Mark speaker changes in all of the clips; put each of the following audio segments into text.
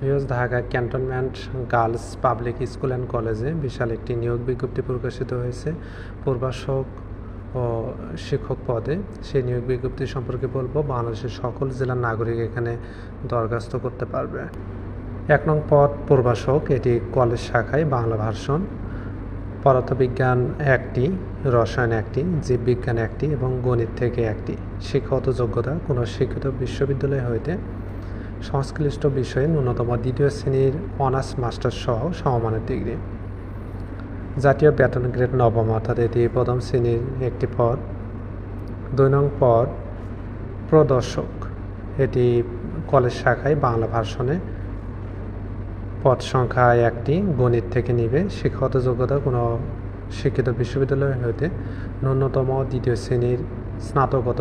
Speaker 1: Views Dhaka cantonment girls public school and কলেজে বিশাল একটি নিয়োগ বিজ্ঞপ্তি প্রকাশিত হয়েছে। পূর্বাশক ও শিক্ষক পদে সেই নিয়োগ বিজ্ঞপ্তি সম্পর্কে বলব, বাংলাদেশের সকল জেলার নাগরিক এখানে দরখাস্ত করতে পারবে। এক নং পদ পূর্বাশক এটি কলেজ শাখায় বাংলা ভার্সন। পদার্থবিজ্ঞান একটি, রসায়ন একটি, জীববিজ্ঞান একটি এবং গণিত থেকে একটি। শিক্ষাগত যোগ্যতা কোনো শিক্ষিত বিশ্ববিদ্যালয় হইতে সংশ্লিষ্ট বিষয়ে ন্যূনতম দ্বিতীয় শ্রেণির অনার্স মাস্টার সহ সমমানের ডিগ্রি। জাতীয় বেতন গ্রেড নবম, অর্থাৎ এটি প্রথম শ্রেণির একটি পদ। দুই নং পদ, প্রদর্শক। এটি কলেজ শাখায় বাংলা ভার্সনে। পদ সংখ্যা একটি, গণিত থেকে নিবে। শিক্ষাগত যোগ্যতা কোনো শিক্ষিত বিশ্ববিদ্যালয় হইতে ন্যূনতম দ্বিতীয় শ্রেণির স্নাতকত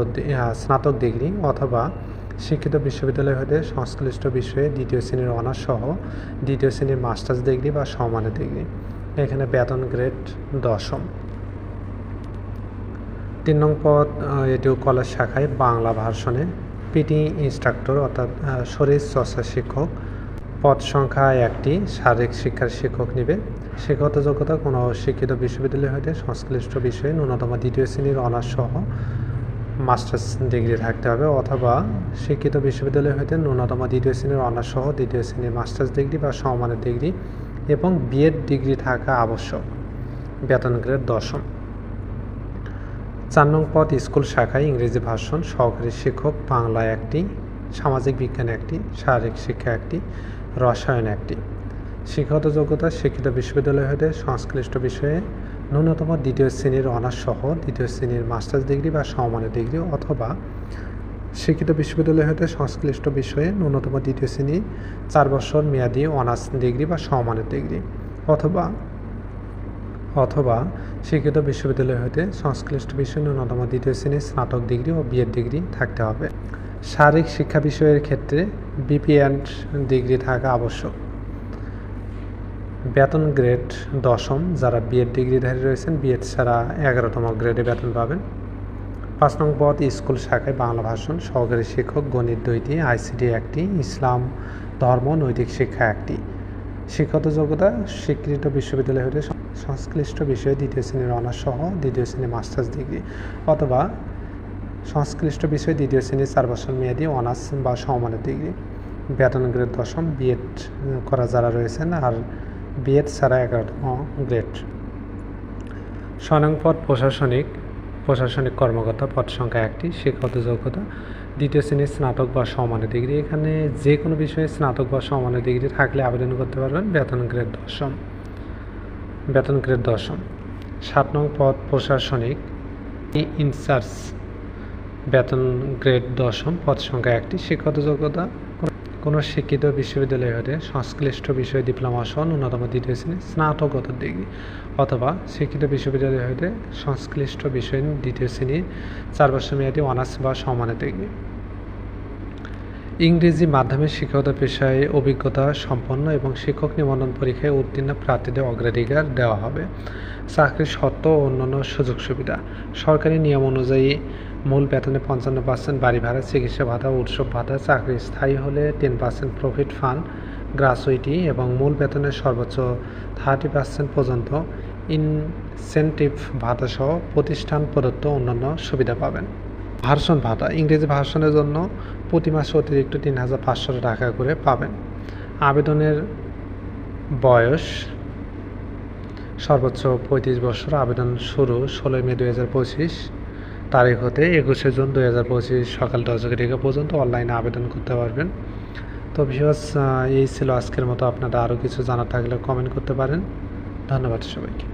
Speaker 1: স্নাতক ডিগ্রি অথবা শিক্ষিত বিশ্ববিদ্যালয় হতে সংশ্লিষ্ট বিষয়ে দ্বিতীয় শ্রেণির অনার্স সহ দ্বিতীয় শ্রেণির মাস্টার্স ডিগ্রি বা সমানের ডিগ্রি। এখানে বেতন গ্রেড দশম। তিন নং পদ এটিও কলেজ শাখায় বাংলা ভার্সনে। পিটি ইনস্ট্রাক্টর অর্থাৎ শরীর চর্চা শিক্ষক। পদ সংখ্যা একটি, শারীরিক শিক্ষার শিক্ষক নিবে। শিক্ষাগত যোগ্যতা কোনো শিক্ষিত বিশ্ববিদ্যালয় হতে সংশ্লিষ্ট বিষয়ে ন্যূনতম দ্বিতীয় শ্রেণির অনার্স সহ মাস্টার্স ডিগ্রি থাকতে হবে অথবা শিক্ষিত বিশ্ববিদ্যালয় হইতে ন্যূনতম দ্বিতীয় শ্রেণির অনার্স সহ দ্বিতীয় শ্রেণির মাস্টার্স ডিগ্রি বা সমমানের ডিগ্রি এবং বিএড ডিগ্রি থাকা আবশ্যক। বেতন গ্রেড দশম। চার নং পদ স্কুল শাখায় ইংরেজি ভাষণ, সহকারী শিক্ষক, বাংলা একটি, সামাজিক বিজ্ঞান একটি, শারীরিক শিক্ষা একটি, রসায়ন একটি। শিক্ষাগত যোগ্যতা শিক্ষিত বিশ্ববিদ্যালয় হতে সংশ্লিষ্ট বিষয়ে ন্যূনতম দ্বিতীয় শ্রেণির অনার্স সহ দ্বিতীয় শ্রেণির মাস্টার্স ডিগ্রি বা সমমানের ডিগ্রি অথবা শিক্ষিত বিশ্ববিদ্যালয় হতে সংশ্লিষ্ট বিষয়ে ন্যূনতম দ্বিতীয় শ্রেণি, চার বছর মেয়াদী অনার্স ডিগ্রি বা সমমানের ডিগ্রি অথবা অথবা শিক্ষিত বিশ্ববিদ্যালয় হতে সংশ্লিষ্ট বিষয়ে ন্যূনতম দ্বিতীয় শ্রেণির স্নাতক ডিগ্রি ও বিএড ডিগ্রি থাকতে হবে। শারীরিক শিক্ষা বিষয়ের ক্ষেত্রে বিপিএন ডিগ্রি থাকা আবশ্যক। বেতন গ্রেড দশম, যারা বিএড ডিগ্রিধারী রয়েছেন বিএড ছাড়া এগারোতম গ্রেডে বেতন পাবেন। পাঁচ নং পদ, স্কুল শাখায় বাংলা ভাষণ, সহকারী শিক্ষক, গণিত দুইটি আইসিডি একটি, ইসলাম, ধর্ম, নৈতিক শিক্ষা একটি। শিক্ষাগত যোগ্যতা, স্বীকৃত বিশ্ববিদ্যালয় হতে সংশ্লিষ্ট বিষয়ে দ্বিতীয় শ্রেণির অনার্স সহ দ্বিতীয় শ্রেণির মাস্টার্স ডিগ্রি, অথবা সংশ্লিষ্ট বিষয়ে দ্বিতীয় শ্রেণির চার বছর মেয়াদী অনার্স বা সমমানের ডিগ্রি। বেতন গ্রেড দশম বিএড করা যারা রয়েছেন আর বিএড ছাড়া এগারোতম গ্রেড স্বয়ংপদ প্রশাসনিক প্রশাসনিক কর্মকর্তা পদ সংখ্যা একটি শিক্ষাগত যোগ্যতা। দ্বিতীয় শ্রেণির স্নাতক বা সমানের ডিগ্রি। এখানে যে কোনো বিষয়ে স্নাতক বা সমানের ডিগ্রি থাকলে আবেদন করতে পারবেন। বেতন গ্রেড দশম। বেতন গ্রেড দশম। সাত নং পদ প্রশাসনিক ইনচার্জ। বেতন গ্রেড দশম, পদ সংখ্যা একটি শিক্ষাগত যোগ্যতা। কোনো শিক্ষিত বিশ্ববিদ্যালয় হতে সংশ্লিষ্ট বিষয়ে ডিপ্লোমা সহ ন্যূনতম দ্বিতীয় শ্রেণি স্নাতকোত্তর ডিগ্রি অথবা শিক্ষিত বিশ্ববিদ্যালয় হতে সংশ্লিষ্ট বিষয়ে দ্বিতীয় শ্রেণির চার বছর মেয়াদী অনার্স বা সমানের ডিগ্রি। ইংরেজি মাধ্যমে শিক্ষাগত পেশায় অভিজ্ঞতা সম্পন্ন এবং শিক্ষক নিবন্ধন পরীক্ষায় উত্তীর্ণ প্রার্থীদের অগ্রাধিকার দেওয়া হবে। চাকরির শর্ত ও অন্যান্য সুযোগ সুবিধা। সরকারি নিয়ম অনুযায়ী মূল বেতনে পঞ্চান্ন পার্সেন্ট বাড়ি ভাড়া, চিকিৎসা ভাতা, উৎসব ভাতা, চাকরি স্থায়ী হলে ten percent profit fund gratuity এবং মূল বেতনের সর্বোচ্চ থার্টি পার্সেন্ট পর্যন্ত ইনসেন্টিভ ভাতা সহ প্রতিষ্ঠান প্রদত্ত অন্যান্য সুবিধা পাবেন। ভার্সন ভাতা, ইংরেজি ভার্সনের জন্য প্রতি মাসে অতিরিক্ত তিন হাজার পাঁচশো টাকা করে পাবেন। আবেদনের বয়স সর্বোচ্চ পঁয়ত্রিশ বছর, আবেদন শুরু ষোলোই মে দু হাজার পঁচিশ। তারিখ হতে একুশে জুন দুই হাজার পঁচিশ সকাল দশ ঘটিকা পর্যন্ত অনলাইনে আবেদন করতে পারবেন। তো বিশ্বাস এই ছিল আজকের মতো। আপনারা আরও কিছু জানার থাকলে কমেন্ট করতে পারেন। ধন্যবাদ সবাইকে।